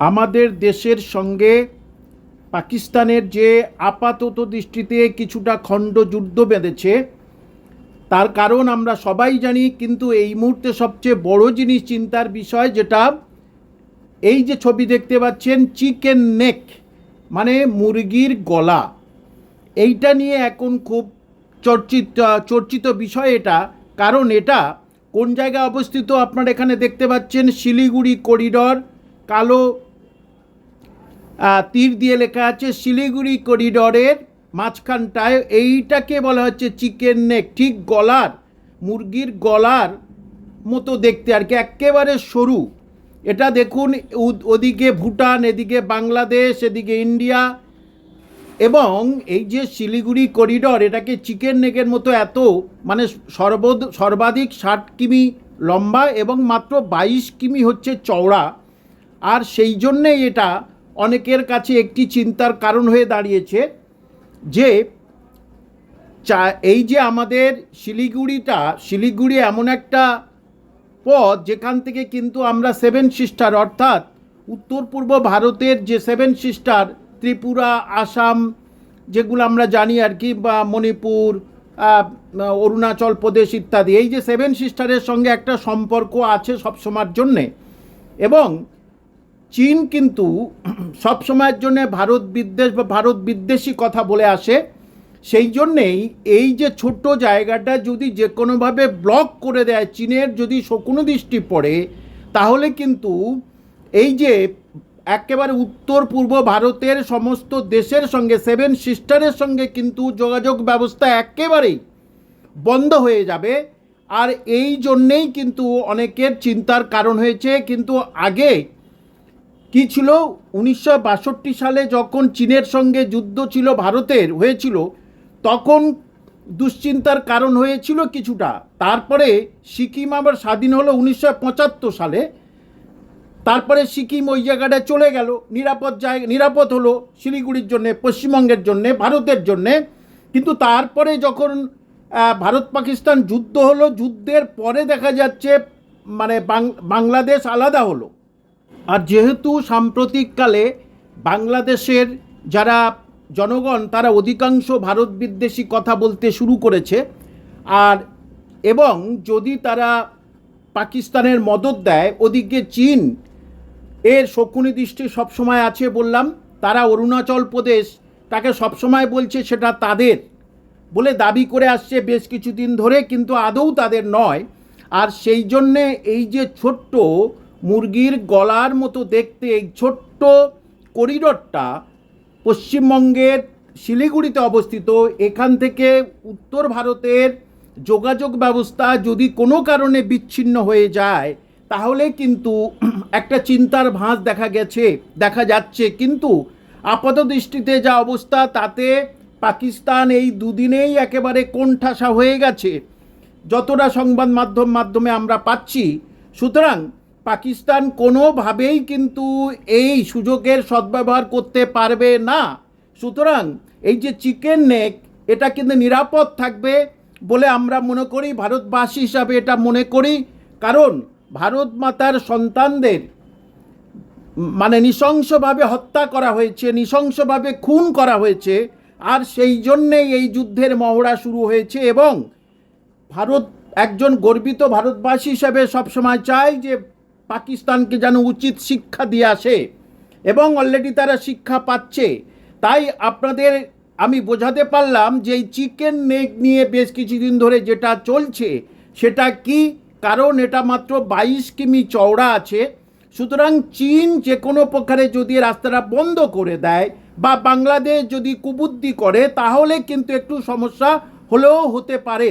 আমাদের দেশের সঙ্গে পাকিস্তানের যে আপাতত দৃষ্টিতে কিছুটা খণ্ড যুদ্ধ বেঁধেছে, তার কারণ আমরা সবাই জানি, কিন্তু এই মুহূর্তে সবচেয়ে বড় জিনিস চিন্তার বিষয় যেটা, এই যে ছবি দেখতে পাচ্ছেন, চিকেন নেক মানে মুরগির গলা। এইটা নিয়ে এখন খুব চর্চিত চর্চিত বিষয় এটা। কারণ এটা কোন জায়গায় অবস্থিত আপনারা এখানে দেখতে পাচ্ছেন, শিলিগুড়ি করিডর, কালো তীর দিয়ে লেখা আছে, শিলিগুড়ি করিডরের মাঝখানটায়, এইটাকে বলা হচ্ছে চিকেন নেক। ঠিক গলার, মুরগির গলার মতো দেখতে, আর কি একেবারে সরু। এটা দেখুন ওদিকে ভুটান, এদিকে বাংলাদেশ, এদিকে ইন্ডিয়া। এবং এই যে শিলিগুড়ি করিডর, এটাকে চিকেন নেকের মতো এত মানে সর্বদ, সর্বাধিক ষাট কিমি লম্বা এবং মাত্র বাইশ কিমি হচ্ছে চওড়া। আর সেই জন্যেই এটা অনেকের কাছে একটি চিন্তার কারণ হয়ে দাঁড়িয়েছে যে, চা, এই যে আমাদের শিলিগুড়িটা, শিলিগুড়ি এমন একটা পথ যেখান থেকে কিন্তু আমরা সেভেন সিস্টার অর্থাৎ উত্তর পূর্ব ভারতের যে সেভেন সিস্টার, ত্রিপুরা, আসাম যেগুলো আমরা জানি আর কি, বা মণিপুর অরুণাচল প্রদেশ ইত্যাদি, এই যে সেভেন সিস্টারের সঙ্গে একটা সম্পর্ক আছে সবসময়ের জন্যে এবং চীন কিন্তু সবসময়ের জন্য ভারত বিদ্বেষ বা ভারত বিদ্বেষী কথা বলে আসে। সেই জন্যেই এই যে ছোট্ট জায়গাটা যদি যে কোনোভাবে ব্লক করে দেয়, চীনের যদি শকুনো দৃষ্টি পড়ে, তাহলে কিন্তু এই যে একেবারে উত্তর পূর্ব ভারতের সমস্ত দেশের সঙ্গে সেভেন সিস্টারের সঙ্গে কিন্তু যোগাযোগ ব্যবস্থা একেবারেই বন্ধ হয়ে যাবে। আর এই জন্যেই কিন্তু অনেকের চিন্তার কারণ হয়েছে। কিন্তু আগে কি ছিল? উনিশশো বাষট্টি সালে যখন চীনের সঙ্গে যুদ্ধ ছিল, ভারতের হয়েছিল, তখন দুশ্চিন্তার কারণ হয়েছিল কিছুটা। তারপরে সিকিম আবার স্বাধীন হলো উনিশশো পঁচাত্তর সালে। তারপরে সিকিম ওই জায়গাটায় চলে গেল। নিরাপদ জায়গা, নিরাপদ হলো শিলিগুড়ির জন্যে, পশ্চিমবঙ্গের জন্যে, ভারতের জন্যে। কিন্তু তারপরে যখন ভারত পাকিস্তান যুদ্ধ হলো, যুদ্ধের পরে দেখা যাচ্ছে মানে বাংলাদেশ আলাদা হলো। আর যেহেতু সাম্প্রতিককালে বাংলাদেশের যারা জনগণ, তারা অধিকাংশ ভারত বিদ্বেষী কথা বলতে শুরু করেছে। আর এবং যদি তারা পাকিস্তানের মদত দেয়, ওদিকে চীন এর শকুনি দৃষ্টি সবসময় আছে বললাম। তারা অরুণাচল প্রদেশ তাকে সবসময় বলছে সেটা তাদের বলে দাবি করে আসছে বেশ কিছুদিন ধরে, কিন্তু আদৌ তাদের নয়। আর সেই জন্যে এই যে ছোট্ট মুরগির গলার মতো দেখতে এই ছোট্ট করিডরটা পশ্চিমবঙ্গের শিলিগুড়িতে অবস্থিত। এখান থেকে উত্তর ভারতের যোগাযোগ ব্যবস্থা যদি কোনো কারণে বিচ্ছিন্ন হয়ে যায়, তাহলে কিন্তু একটা চিন্তার ভাঁজ দেখা গেছে, দেখা যাচ্ছে। কিন্তু আপাত দৃষ্টিতে যা অবস্থা, তাতে পাকিস্তান এই দুদিনেই একেবারে কোণঠাসা হয়ে গেছে। যতটা সংবাদ মাধ্যম, মাধ্যমে আমরা পাচ্ছি, সুতরাং পাকিস্তান কোনোভাবেই কিন্তু এই সুযোগের সদ্ব্যবহার করতে পারবে না। সুতরাং এই যে চিকেন নেক, এটা কিন্তু নিরাপদ থাকবে বলে আমরা মনে করি, ভারতবাসী হিসাবে এটা মনে করি। কারণ ভারত মাতার সন্তানদের মানে নৃশংসভাবে হত্যা করা হয়েছে, নৃশংসভাবে খুন করা হয়েছে, আর সেই জন্যেই এই যুদ্ধের মহড়া শুরু হয়েছে এবং ভারত একজন গর্বিত ভারতবাসী হিসেবে সবসময় চায় যে পাকিস্তানকে যেন উচিত শিক্ষা দিয়ে আসে এবং অলরেডি তারা শিক্ষা পাচ্ছে। তাই আপনাদের আমি বোঝাতে পারলাম যে এই চিকেন নেক নিয়ে বেশ কিছুদিন ধরে যেটা চলছে, সেটা কি? কারণ এটা মাত্র বাইশ কিমি চওড়া আছে। সুতরাং চীন যে কোনো প্রকারে যদি রাস্তাটা বন্ধ করে দেয় বা বাংলাদেশ যদি কুবুদ্ধি করে, তাহলে কিন্তু একটু সমস্যা হলেও হতে পারে।